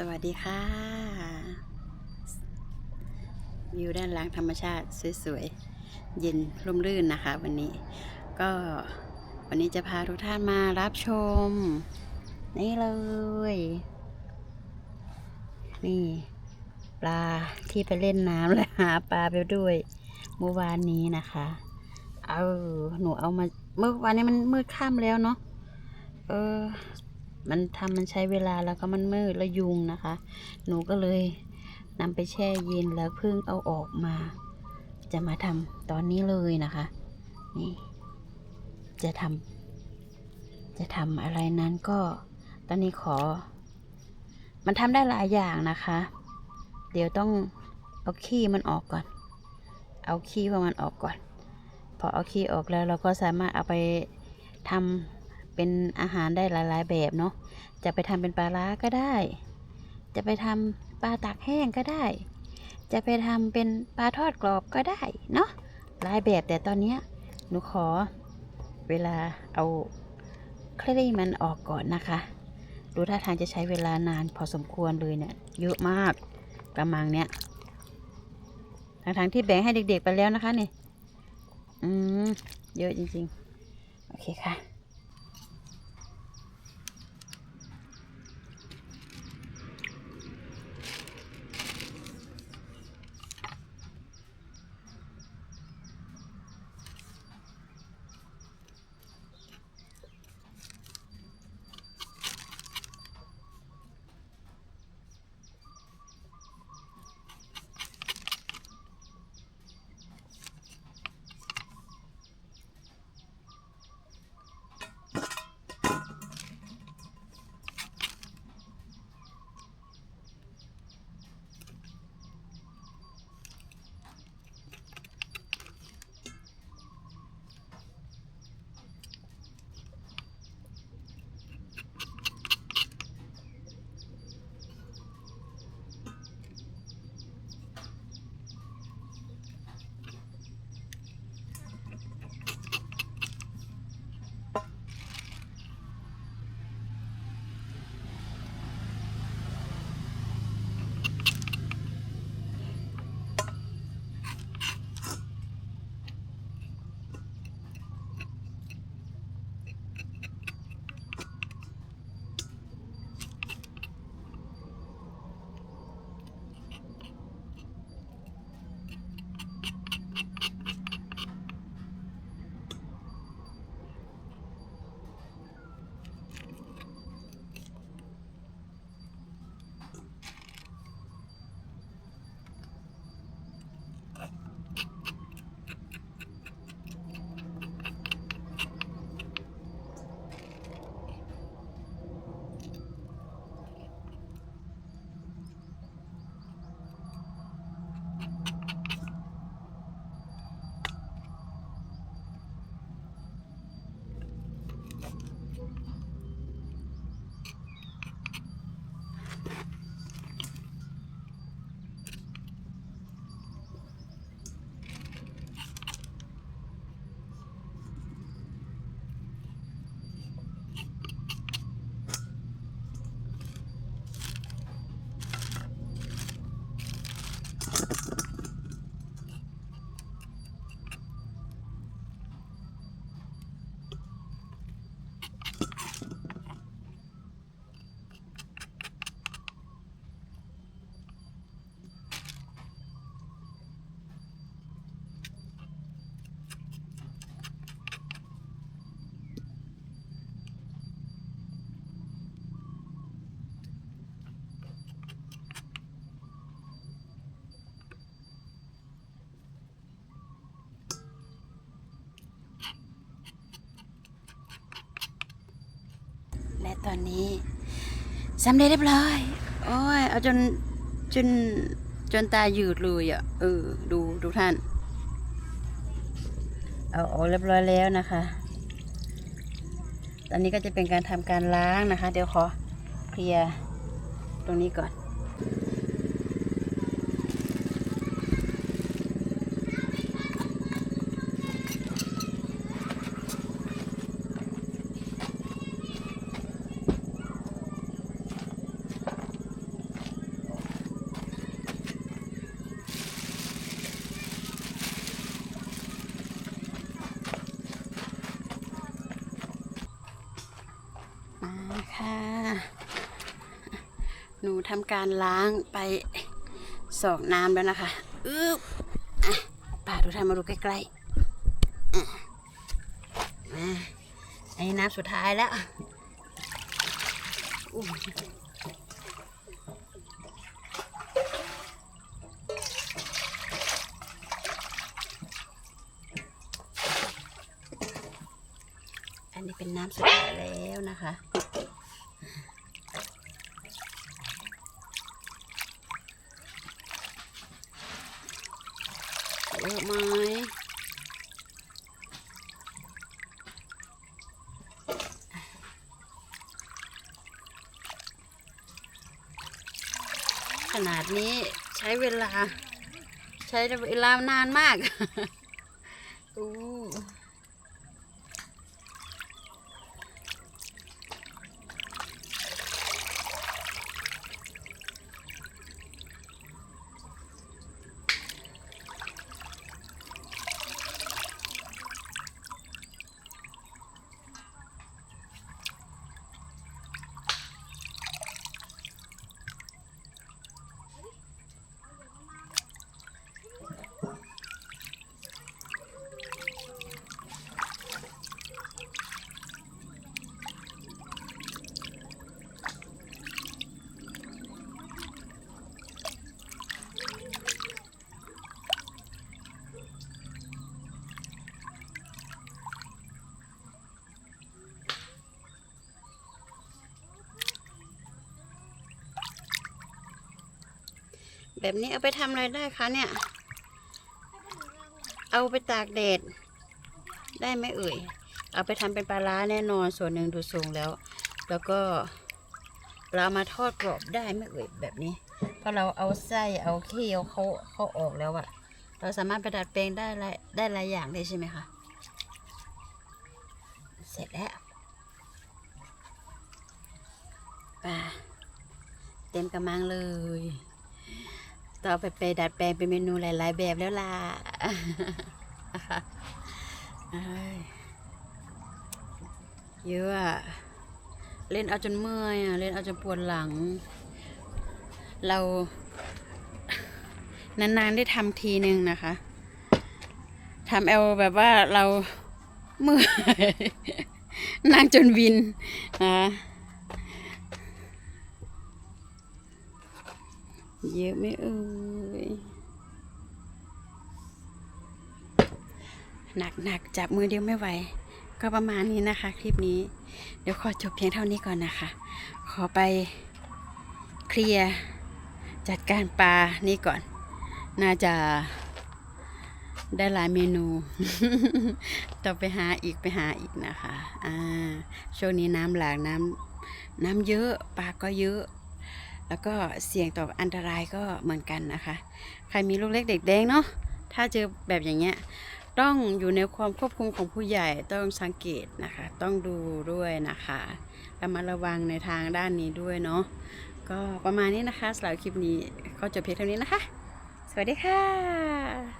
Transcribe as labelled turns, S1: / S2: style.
S1: สวัสดีค่ะ วิวด้านหล่างธรรมชาติสวยๆ เย็นร่มรื่นนะคะ วันนี้ ก็วันนี้จะพาทุกท่านมารับชม นี่เลย นี่ ปลาที่ไปเล่นน้ำและหาปลาไปด้วยเมื่อวานนี้นะคะ เอาหนูเอามาเมื่อวานนี้มันมืดค่ำแล้วเนาะเออ มันทำมันใช้เวลาแล้วก็มันมืดแล้วยุงนะคะ หนูก็เลยนำไปแช่เย็นแล้วเพิ่งเอาออกมา จะมาทำตอนนี้เลยนะคะ นี่ จะทำจะทำอะไรนั้นก็ ตอนนี้ขอ มันทำได้หลายอย่างนะคะ เดี๋ยวต้องเอาขี้มันออกก่อน เอาขี้ของมันออกก่อน พอเอาขี้ออกแล้วเราก็สามารถเอาไปทำ เป็นอาหารได้หลาย ๆ แบบเนาะจะไปทำเป็นปลาร้าก็ได้ จะไปทำปลาตากแห้งก็ได้ จะไปทำเป็นปลาทอดกรอบก็ได้เนาะหลายแบบแต่ตอนเนี้ยหนูขอเวลาเอาคลี่มันออกก่อนนะคะดูท่าทางจะใช้เวลานานพอสมควรเลยเนี่ยเยอะมากกระมังเนี้ยทั้งๆที่แบ่งให้เด็กๆไปแล้วนะคะนี่ อืม เยอะจริงๆ โอเคค่ะ Thank you. ตอนนี้สำเร็จเรียบร้อย โอ้ย เอาจนจนจนตาหยืดเลยอะ เออ ดูดูท่าน เอาออกเรียบร้อยแล้วนะคะ ตอนนี้ก็จะเป็นการทำการล้างนะคะ เดี๋ยวขอเคลียร์ตรงนี้ก่อน หนูทำการล้างไปสองน้ำแล้วนะคะอึ๊บอะป่าดูทำมาดูใกล้ๆอะมาอันนี้น้ำสุดท้ายแล้วอุ๊ยอันนี้เป็นน้ำสุดท้ายแล้วนะคะ เยอะไหมขนาดนี้ใช้เวลา ใช้เวลานานมาก อู้ แบบนี้เอาไปทำอะไรได้คะเนี่ย เอาไปตากแดด ได้ไหมเอ่ย เอาไปทำเป็นปลาร้าแน่นอนส่วนหนึ่งดูทรงแล้ว แล้วก็เรามาทอดกรอบได้ไหมเอ่ยแบบนี้ เพราะเราเอาไส้เอาขี้เอาเขาเขาออกแล้วอะเราสามารถไปดัดแปลงได้หลายได้หลายอย่างเลยใช่ไหมคะ เสร็จแล้วปลาเต็มกระมังเลย ต่อไปไปดัดแปลงเป็นเมนูหลาย ๆ แบบแล้วล่ะเยอะเล่นเอาจนเมื่อยอะ เล่นเอาจนปวดหลัง เรา นาน ๆ ได้ทำทีนึงนะคะทำเอาแบบว่าเราเมื่อยนั่งจนวินนะ เยอะไหม่เอ่ยหนักหนักจับมือเดียวไม่ไหว ก็ประมาณนี้นะคะ คลิปนี้ เดี๋ยวขอจบเพียงเท่านี้ก่อนนะคะ ขอไปเคลียร์จัดการปลานี่ก่อน น่าจะได้หลายเมนู ต้องไปหาอีกไปหาอีกนะคะ อ่า ช่วงนี้น้ำหลากน้ำน้ำเยอะ ปลาก็เยอะ แล้วก็เสี่ยงต่ออันตรายก็เหมือนกันนะคะ ใครมีลูกเล็กเด็กแดงเนาะถ้าเจอแบบอย่างเงี้ยต้องอยู่ในความควบคุมของผู้ใหญ่ต้องสังเกตนะคะ ต้องดูด้วยนะคะระมัดระวังในทางด้านนี้ด้วยเนาะก็ประมาณนี้นะคะสำหรับคลิปนี้ก็จบเพียงเท่านี้นะคะ สวัสดีค่ะ